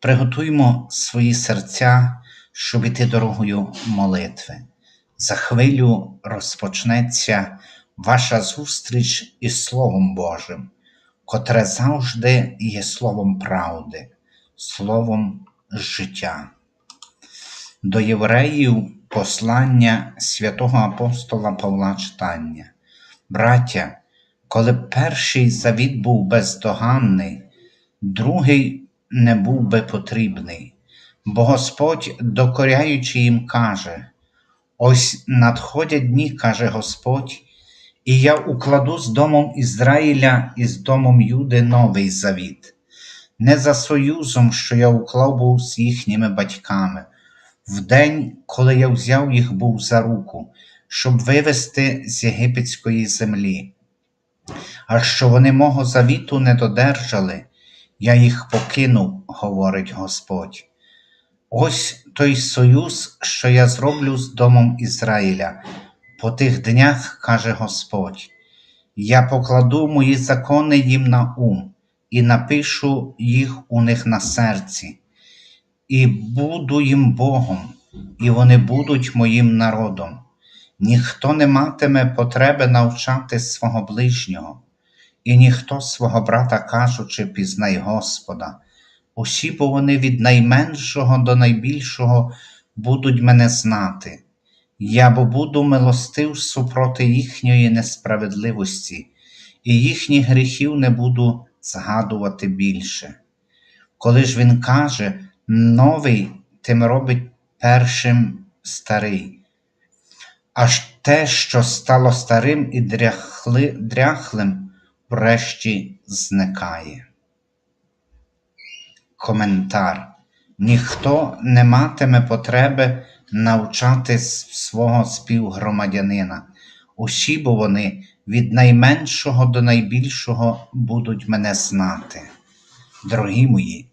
Приготуймо свої серця, щоб іти дорогою молитви. За хвилю розпочнеться ваша зустріч із Словом Божим, котре завжди є словом правди, словом життя. До євреїв послання святого апостола Павла читання. Браття, коли перший завіт був бездоганний, другий не був би потрібний, бо Господь, докоряючи їм, каже: Ось надходять дні, каже Господь, і я укладу з домом Ізраїля і з домом Юди новий завіт, не за союзом, що я уклав був з їхніми батьками, в день, коли я взяв їх був за руку, щоб вивести з єгипетської землі. А що вони мого завіту не додержали, я їх покинув, говорить Господь. Ось той союз, що я зроблю з домом Ізраїля. По тих днях, каже Господь, я покладу мої закони їм на ум і напишу їх у них на серці, і буду їм Богом, і вони будуть моїм народом. Ніхто не матиме потреби навчати свого ближнього, і ніхто свого брата кажучи, пізнай Господа. Усі, бо вони від найменшого до найбільшого будуть мене знати. Я бо буду милостив супроти їхньої несправедливості, і їхніх гріхів не буду згадувати більше. Коли ж він каже, новий тим робить першим старий, аж те, що стало старим і дряхли, дряхлим, врешті зникає. Коментар. Ніхто не матиме потреби навчати свого співгромадянина. Усі бо вони від найменшого до найбільшого будуть мене знати. Дорогі мої,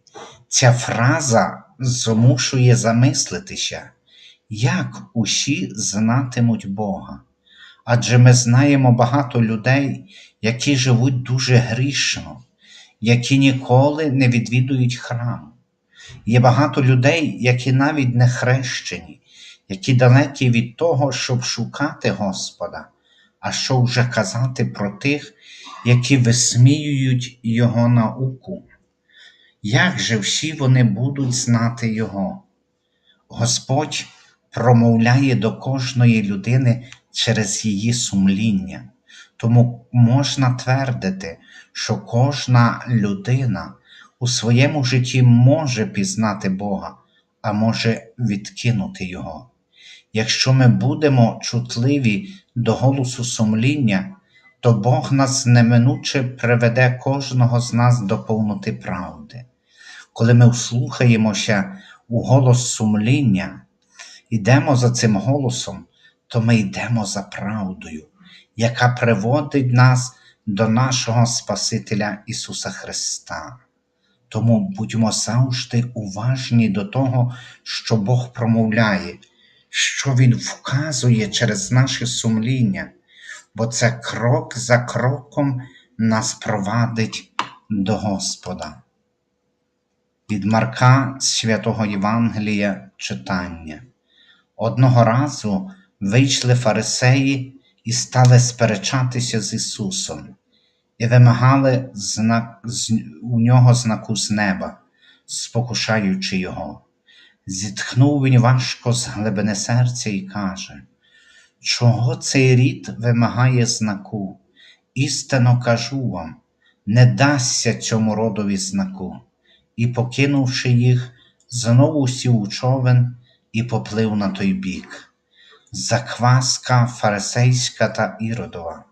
ця фраза змушує замислитися, як усі знатимуть Бога. Адже ми знаємо багато людей, які живуть дуже грішно, які ніколи не відвідують храм. Є багато людей, які навіть не хрещені, які далекі від того, щоб шукати Господа, а що вже казати про тих, які висміюють Його науку. Як же всі вони будуть знати Його? Господь промовляє до кожної людини через її сумління, тому можна твердити, що кожна людина у своєму житті може пізнати Бога, а може відкинути Його. Якщо ми будемо чутливі до голосу сумління, то Бог нас неминуче приведе кожного з нас до повноти правди. Коли ми вслухаємося у голос сумління, йдемо за цим голосом, то ми йдемо за правдою, яка приводить нас до нашого Спасителя Ісуса Христа. Тому будьмо завжди уважні до того, що Бог промовляє, що Він вказує через наше сумління, бо це крок за кроком нас провадить до Господа. Від Марка Святого Євангелія читання. Одного разу вийшли фарисеї і стали сперечатися з Ісусом і вимагали знак, у нього знаку з неба, спокушаючи його. Зітхнув він важко з глибини серця і каже, чого цей рід вимагає знаку? Істинно кажу вам, не дасться цьому родові знаку. І, покинувши їх, знову сів у човен і поплив на той бік. Закваска фарисейська та іродова.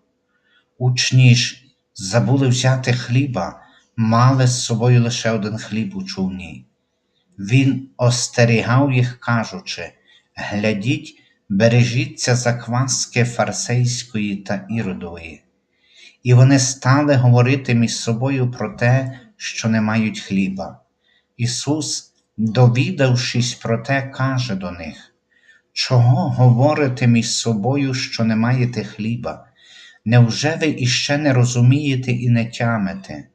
Учні ж забули взяти хліба, мали з собою лише один хліб у човні. Він остерігав їх, кажучи: Глядіть, бережіться закваски фарсейської та іродової. І вони стали говорити між собою про те, що не мають хліба. Ісус, довідавшись про те, каже до них: Чого говорите між собою, що не маєте хліба? Невже ви іще не розумієте і не тямите?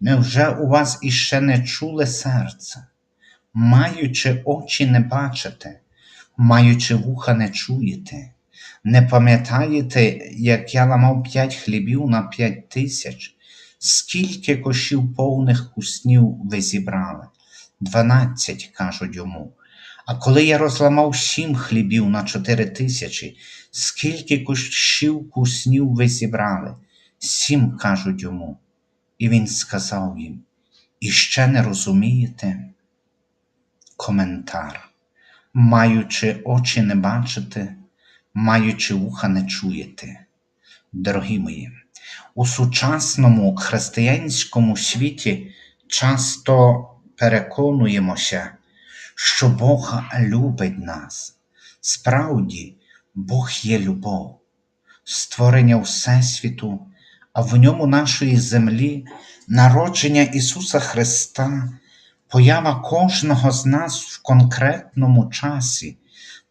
Невже у вас іще не чуле серце? Маючи очі не бачите, маючи вуха не чуєте? Не пам'ятаєте, як я ламав п'ять хлібів на п'ять тисяч? Скільки кошів повних куснів ви зібрали? Дванадцять, кажуть йому. А коли я розламав сім хлібів на чотири тисячі, скільки кущів куснів ви зібрали? Сім, кажуть йому. І він сказав їм: Іще не розумієте? Коментар. Маючи очі не бачите, маючи вуха не чуєте. Дорогі мої, у сучасному християнському світі часто переконуємося, що Бог любить нас. Справді, Бог є любов, створення Всесвіту, а в ньому нашої землі, народження Ісуса Христа, поява кожного з нас в конкретному часі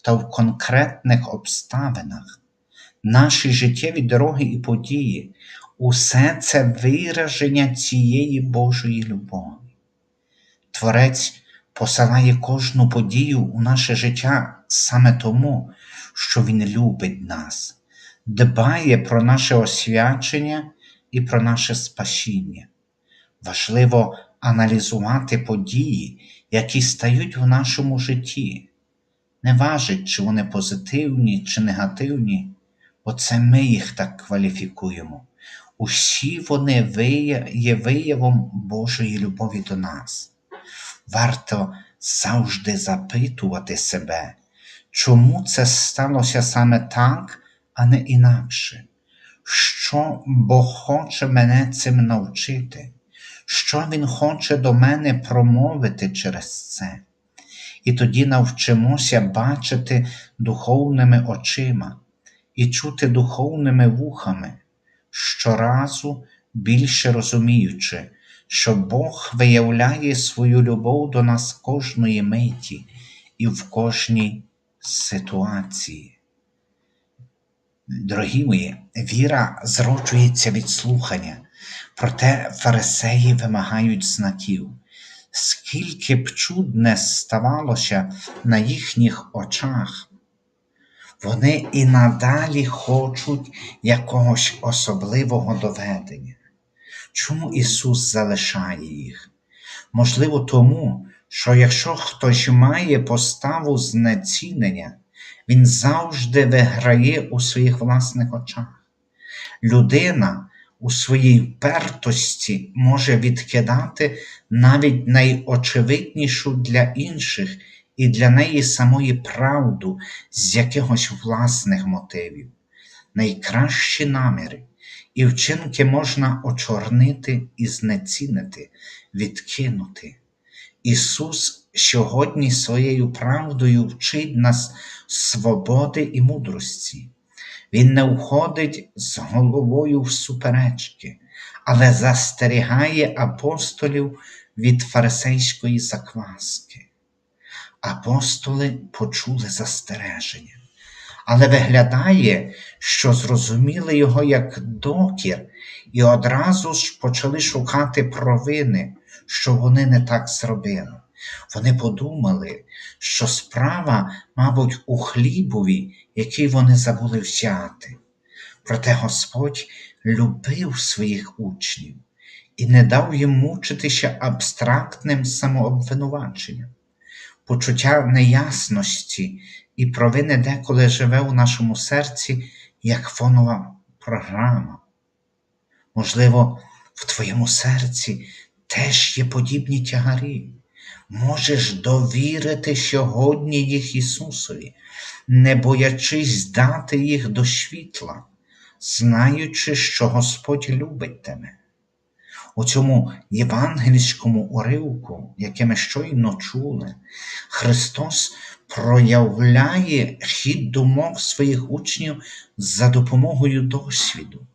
та в конкретних обставинах, наші життєві дороги і події, усе це вираження цієї Божої любові. Творець посилає кожну подію у наше життя саме тому, що Він любить нас, дбає про наше освячення і про наше спасіння. Важливо аналізувати події, які стають в нашому житті. Не важить, чи вони позитивні чи негативні, бо це ми їх так кваліфікуємо. Усі вони є виявом Божої любові до нас. Варто завжди запитувати себе, чому це сталося саме так, а не інакше. Що Бог хоче мене цим навчити, що Він хоче до мене промовити через це. І тоді навчимося бачити духовними очима і чути духовними вухами, щоразу більше розуміючи, що Бог виявляє свою любов до нас кожної миті і в кожній ситуації. Дорогі мої, віра зроджується від слухання, проте фарисеї вимагають знаків. Скільки б чуд не ставалося на їхніх очах, вони і надалі хочуть якогось особливого доведення. Чому Ісус залишає їх? Можливо, тому, що якщо хтось має поставу знецінення, він завжди виграє у своїх власних очах. Людина у своїй впертості може відкидати навіть найочевиднішу для інших і для неї самої правду з якихось власних мотивів. Найкращі наміри і вчинки можна очорнити і знецінити, відкинути. Ісус сьогодні своєю правдою вчить нас свободи і мудрості. Він не входить з головою в суперечки, але застерігає апостолів від фарисейської закваски. Апостоли почули застереження але виглядає, що зрозуміли його як докір, і одразу ж почали шукати провини, що вони не так зробили. Вони подумали, що справа, мабуть, у хлібові, який вони забули взяти. Проте Господь любив своїх учнів і не дав їм мучитися абстрактним самообвинуваченням. Почуття неясності і провини деколи живе у нашому серці як фонова програма. Можливо, в твоєму серці теж є подібні тягарі. Можеш довірити сьогодні їх Ісусові, не боячись дати їх до світла, знаючи, що Господь любить тебе. У цьому євангельському уривку, яке ми щойно чули, Христос проявляє хід думок своїх учнів за допомогою досвіду.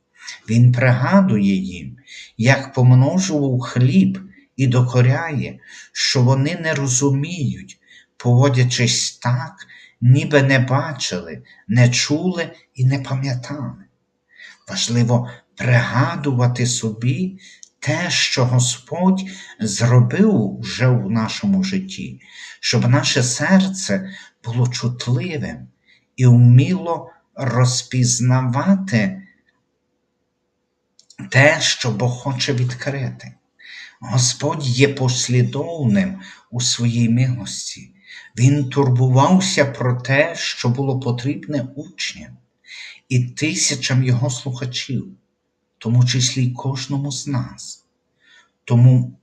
Він пригадує їм, як помножував хліб і докоряє, що вони не розуміють, поводячись так, ніби не бачили, не чули і не пам'ятали. Важливо пригадувати собі те, що Господь зробив вже в нашому житті, щоб наше серце було чутливим і вміло розпізнавати те, що Бог хоче відкрити. Господь є послідовним у своїй милості. Він турбувався про те, що було потрібне учням і тисячам його слухачів, тому числі й кожному з нас. Тому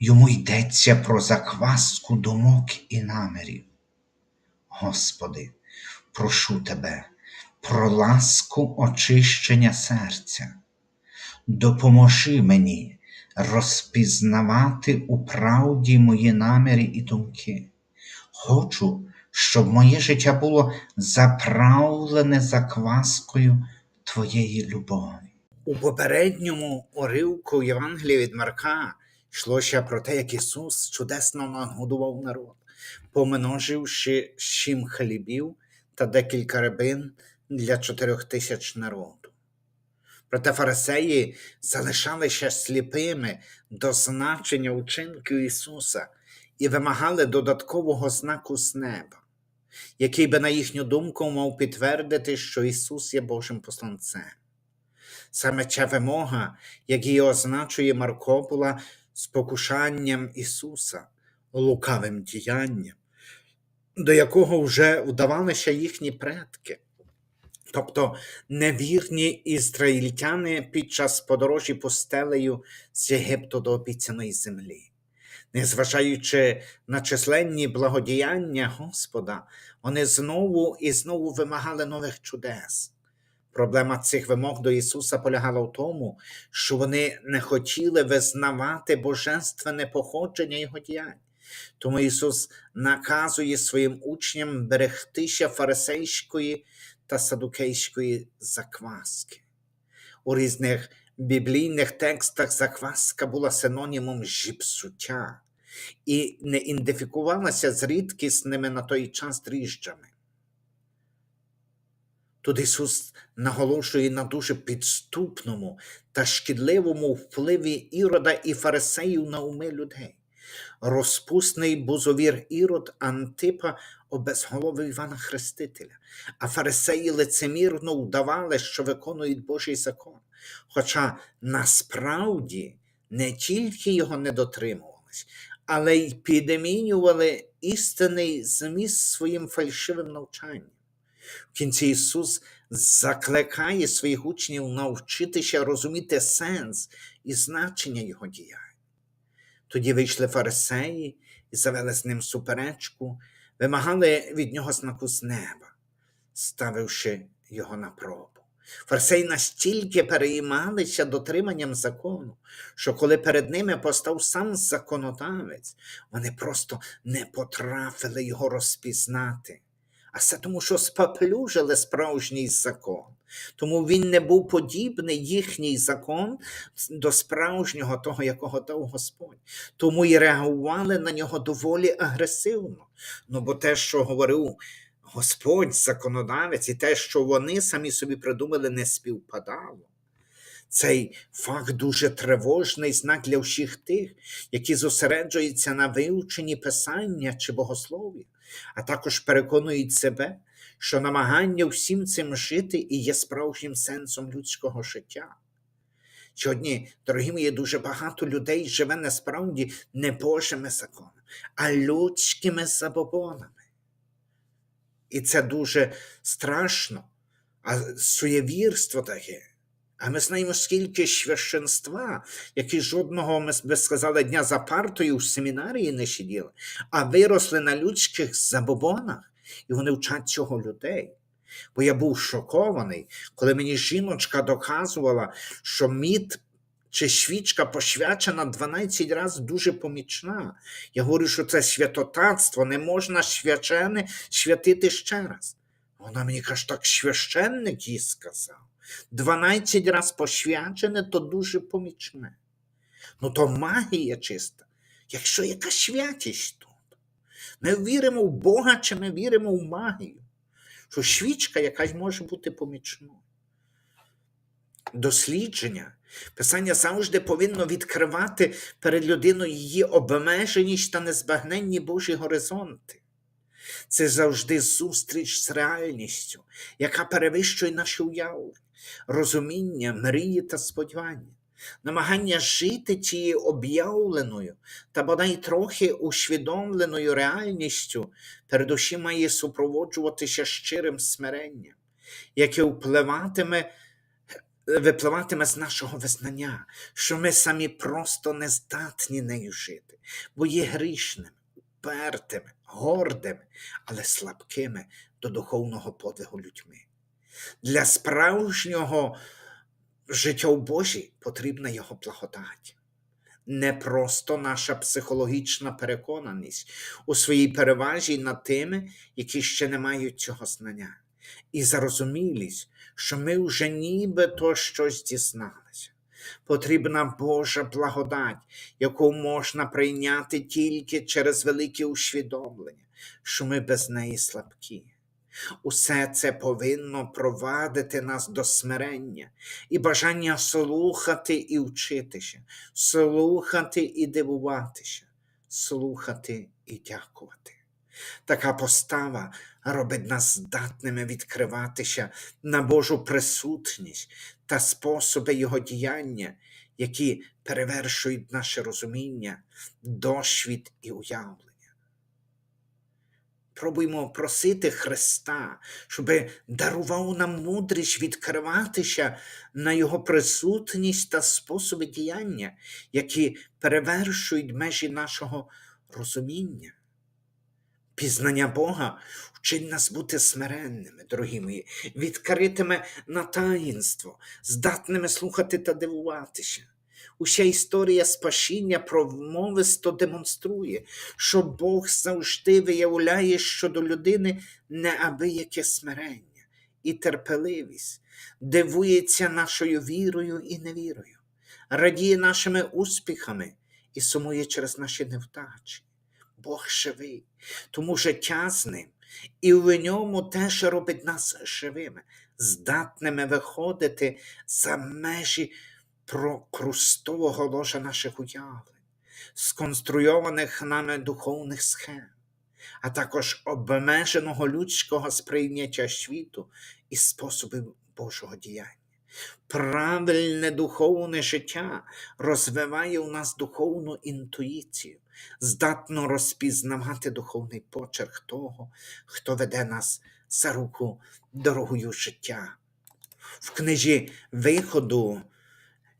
йому йдеться про закваску думок і намірів. Господи, прошу Тебе про ласку очищення серця. Допоможи мені розпізнавати у правді мої наміри і думки. Хочу, щоб моє життя було заправлене закваскою Твоєї любові. У попередньому уривку Євангелія від Марка йшлося про те, як Ісус чудесно нагодував народ, помноживши сім хлібів та декілька рибин для чотирьох тисяч народу. Проте фарисеї залишалися сліпими до значення учинків Ісуса і вимагали додаткового знаку з неба, який би, на їхню думку, мав підтвердити, що Ісус є Божим посланцем. Саме ця вимога, як її означує Марко, була спокушанням Ісуса, лукавим діянням, до якого вже вдавалися їхні предки. Тобто невірні ізраїльтяни під час подорожі пустелею з Єгипту до обіцяної землі. Незважаючи на численні благодіяння Господа, вони знову і знову вимагали нових чудес. Проблема цих вимог до Ісуса полягала в тому, що вони не хотіли визнавати божественне походження Його діянь. Тому Ісус наказує своїм учням берегтися фарисейської та садукейської закваски. У різних біблійних текстах закваска була синонімом жіпсуття і не ідентифікувалася з рідкісними на той час дріжджами. Тут Ісус наголошує на дуже підступному та шкідливому впливі ірода і фарисеїв на уми людей. Розпусний бузовір Ірод Антипа обезголовив Івана Хрестителя, а фарисеї лицемірно вдавали, що виконують Божий закон. Хоча насправді не тільки його не дотримувались, але й підмінювали істинний зміст своїм фальшивим навчанням. В кінці Ісус закликає своїх учнів навчитися розуміти сенс і значення Його діянь. Тоді вийшли фарисеї і завели з ним суперечку, вимагали від нього знаку з неба, ставивши його на пробу. Фарисеї настільки переймалися дотриманням закону, що коли перед ними постав сам законодавець, вони просто не потрафили його розпізнати. А все тому, що споплюжили справжній закон. Тому він не був подібний їхній закон до справжнього того, якого дав Господь. Тому і реагували на нього доволі агресивно. Ну бо те, що говорив Господь, законодавець, і те, що вони самі собі придумали, не співпадало. Цей факт дуже тривожний знак для всіх тих, які зосереджуються на вивченні писання чи богослов'я, а також переконують себе, що намагання всім цим жити і є справжнім сенсом людського життя. Сьогодні, дорогі мої, дуже багато людей живе насправді не Божими законами, а людськими забобонами. І це дуже страшно, а суєвірство таке. А ми знаємо, скільки священства, які жодного, ми би сказали, дня за партою в семінарії не сиділи, а виросли на людських забобонах, і вони вчать цього людей. Бо я був шокований, коли мені жіночка доказувала, що мід чи свічка посвячена 12 разів дуже помічна. Я говорю, що це святотатство, не можна свячене святити ще раз. Вона мені каже, так священник їй сказав. 12 разів посвячене, то дуже помічне. Ну то магія чиста. Якщо яка святість тут. Ми віримо в Бога, чи ми віримо в магію, що свічка якась може бути помічною. Дослідження. Писання завжди повинно відкривати перед людиною її обмеженість та незбагненні Божі горизонти. Це завжди зустріч з реальністю, яка перевищує наші уявлення, розуміння, мрії та сподівання, намагання жити тією об'явленою та бодай трохи усвідомленою реальністю передусім має супроводжуватися щирим смиренням, яке впливатиме випливатиме з нашого визнання, що ми самі просто не здатні нею жити, бо є грішними, упертими, гордими, але слабкими до духовного подвигу людьми. Для справжнього життя в Божій потрібна його благодать. Не просто наша психологічна переконаність у своїй переважі над тими, які ще не мають цього знання, і зарозумілість, що ми вже нібито щось дізналися. Потрібна Божа благодать, яку можна прийняти тільки через велике усвідомлення, що ми без неї слабкі. Усе це повинно провадити нас до смирення і бажання слухати і вчитися, слухати і дивуватися, слухати і дякувати. Така постава робить нас здатними відкриватися на Божу присутність та способи Його діяння, які перевершують наше розуміння, досвід і уявлення. Пробуємо просити Христа, щоб дарував нам мудрість відкриватися на Його присутність та способи діяння, які перевершують межі нашого розуміння. Пізнання Бога вчить нас бути смиренними, дорогі мої, відкритими на таїнство, здатними слухати та дивуватися. Уся історія спасіння промовисто демонструє, що Бог завжди виявляє щодо людини неабияке смирення і терпеливість, дивується нашою вірою і невірою, радіє нашими успіхами і сумує через наші невдачі. Бог живий, тому життя з ним, і в ньому теж робить нас живими, здатними виходити за межі прокрустового ложа наших уявлень, сконструйованих нами духовних схем, а також обмеженого людського сприйняття світу і способів Божого діяння. Правильне духовне життя розвиває у нас духовну інтуїцію, здатно розпізнавати духовний почерк того, хто веде нас за руку дорогою життя. В книжі Виходу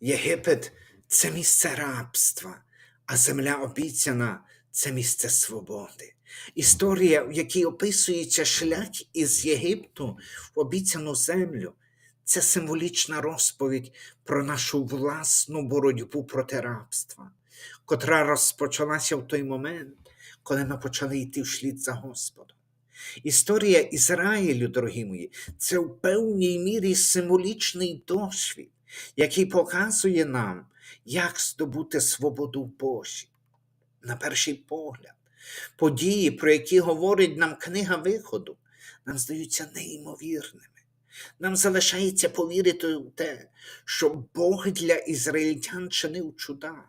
Єгипет це місце рабства, а земля обіцяна це місце свободи. Історія, в якій описується шлях із Єгипту в обіцяну землю, це символічна розповідь про нашу власну боротьбу проти рабства, котра розпочалася в той момент, коли ми почали йти вслід за Господом. Історія Ізраїлю, дорогі мої, це в певній мірі символічний досвід, який показує нам, як здобути свободу в Божі. На перший погляд, події, про які говорить нам книга виходу, нам здаються неймовірними. Нам залишається повірити в те, що Бог для ізраїльтян чинив чуда,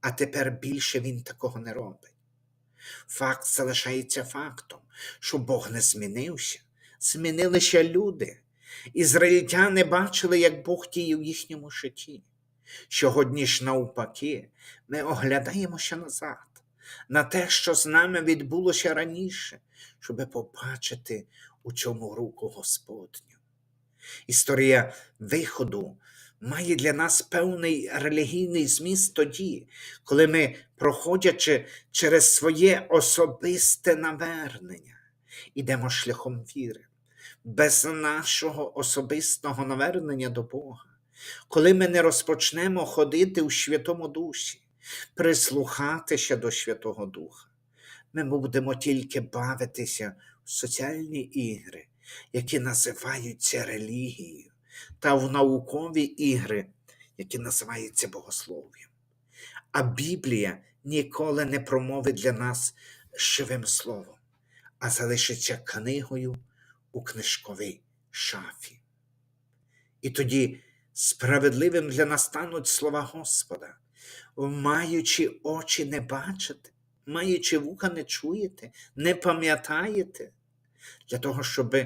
а тепер більше він такого не робить. Факт залишається фактом, що Бог не змінився, змінилися люди. Ізраїльтяни бачили, як Бог діє в їхньому житті. Сьогодні ж, навпаки, ми оглядаємося назад, на те, що з нами відбулося раніше, щоб побачити у цьому руку Господню. Історія виходу має для нас певний релігійний зміст тоді, коли ми, проходячи через своє особисте навернення, ідемо шляхом віри. Без нашого особистого навернення до Бога коли ми не розпочнемо ходити у Святому Дусі, прислухатися до Святого Духа, ми будемо тільки бавитися в соціальні ігри, які називаються релігією, та в наукові ігри, які називаються богослов'ям. А Біблія ніколи не промовить для нас живим словом, а залишиться книгою у книжковій шафі. І тоді справедливим для нас стануть слова Господа, маючи очі не бачите, маючи вуха не чуєте, не пам'ятаєте, для того, щоб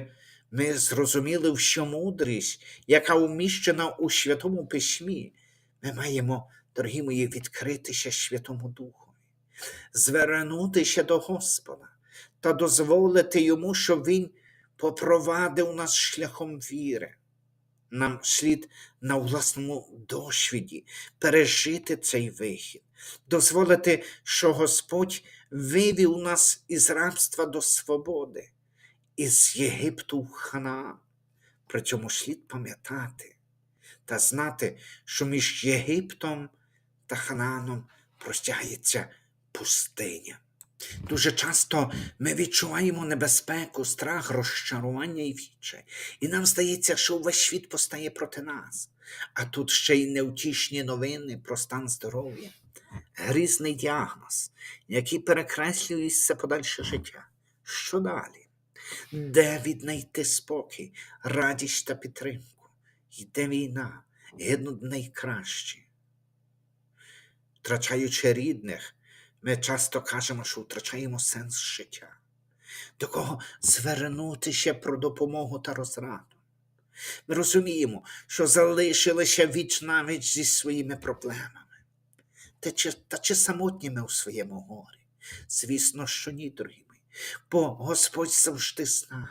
ми зрозуміли, що мудрість, яка вміщена у Святому Письмі, ми маємо, дорогі мої, відкритися Святому Духові, звернутися до Господа та дозволити Йому, щоб Він попровадив нас шляхом віри. Нам слід на власному досвіді пережити цей вихід, дозволити, що Господь вивів нас із рабства до свободи, із Єгипту в Ханаан. При цьому слід пам'ятати та знати, що між Єгиптом та Ханааном простягається пустиня. Дуже часто ми відчуваємо небезпеку, страх, розчарування і відчай. І нам здається, що увесь світ постає проти нас. А тут ще й невтішні новини про стан здоров'я, грізний діагноз, який перекреслює все подальше життя. Що далі? Де віднайти спокій, радість та підтримку? Йде війна, гинуть найкращі. Втрачаючи рідних, ми часто кажемо, що втрачаємо сенс життя. До кого звернутися про допомогу та розраду. Ми розуміємо, що залишилися віч навіч зі своїми проблемами. Та чи, та чи самотні у своєму горі? Звісно, що ні, дорогі бо Господь завжди з нами.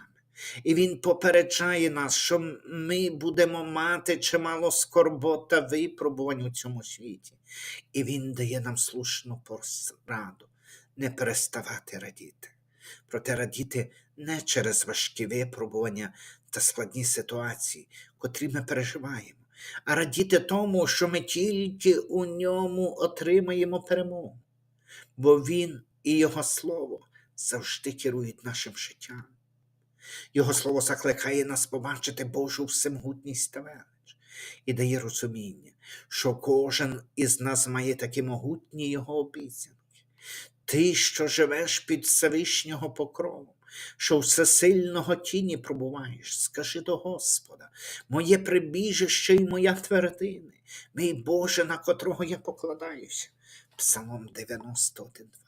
І Він попереджає нас, що ми будемо мати чимало скорбот та випробувань у цьому світі. І Він дає нам слушну пораду не переставати радіти. Проте радіти не через важкі випробування та складні ситуації, котрі ми переживаємо, а радіти тому, що ми тільки у ньому отримаємо перемогу, бо Він і Його Слово завжди керують нашим життям. Його слово закликає нас побачити Божу всемогутність та велич і дає розуміння, що кожен із нас має такі могутні його обіцянки. Ти, що живеш під Всевишнього покровом, що всесильного тіні пробуваєш, скажи до Господа, моє прибіжище і моя твердини, мій Боже, на котрого я покладаюся. Псалом 91.2.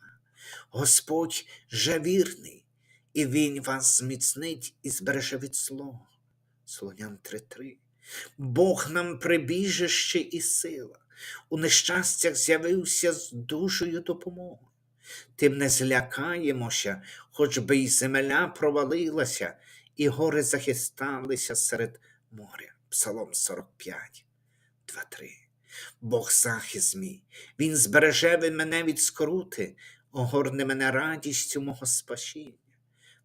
Господь же вірний, і Він вас зміцнить і збереже від злого. Солонян 3.3. Бог нам прибіжище і сила. У нещастях з'явився з дужою допомогою. Тим не злякаємося, хоч би й земля провалилася, і гори захисталися серед моря. Псалом 45, 2-3. Бог захист мій, Він збереже ви мене від скрути, огорне мене радістю мого спасіння.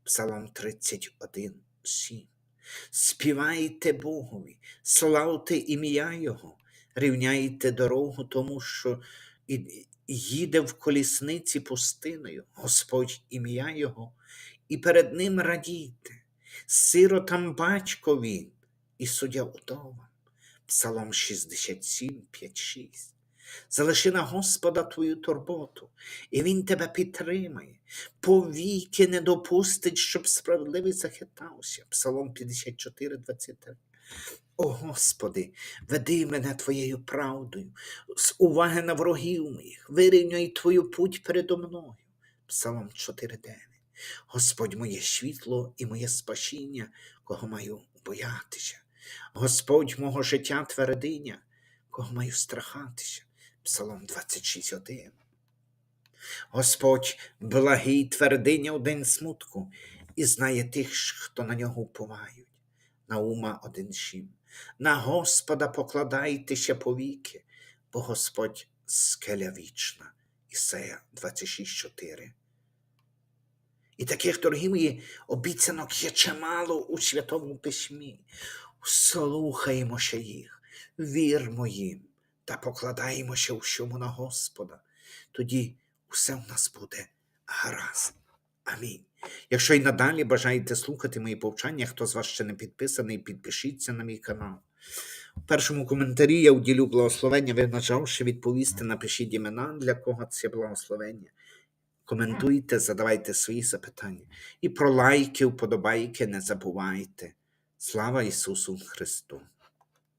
Псалом 31, 7. Співайте Богові, славте ім'я Його, рівняйте дорогу тому, що їде в колісниці пустиною, Господь ім'я Його, і перед ним радійте, сиротам батько він, і суддя удовам. Псалом 67, 5, 6. Залиши на Господа твою турботу, і Він тебе підтримає. Повіки не допустить, щоб справедливий захитався. Псалом 54, 23. О Господи, веди мене Твоєю правдою, з уваги на ворогів моїх, вирівняй Твою путь передо мною. Псалом 4.9. Господь моє світло і моє спасіння, кого маю боятися. Господь мого життя твердиня, кого маю страхатися. Псалом 26.1. Господь благий твердиня день смутку і знає тих, хто на нього уповають. Наума 1.7. На Господа покладайтеся повіки, бо Господь скеля вічна. Ісея 26.4. І таких, мої, обіцянок є чимало у Святому Письмі. Слухаємося їх, вірмо їм та покладаємося у всьому на Господа. Тоді усе в нас буде гаразд. Амінь. Якщо й надалі бажаєте слухати мої повчання, хто з вас ще не підписаний, підпишіться на мій канал. У першому коментарі я уділю благословення, ви нажавши відповісти, напишіть імена, для кого це благословення. Коментуйте, задавайте свої запитання. І про лайки, вподобайки не забувайте. Слава Ісусу Христу!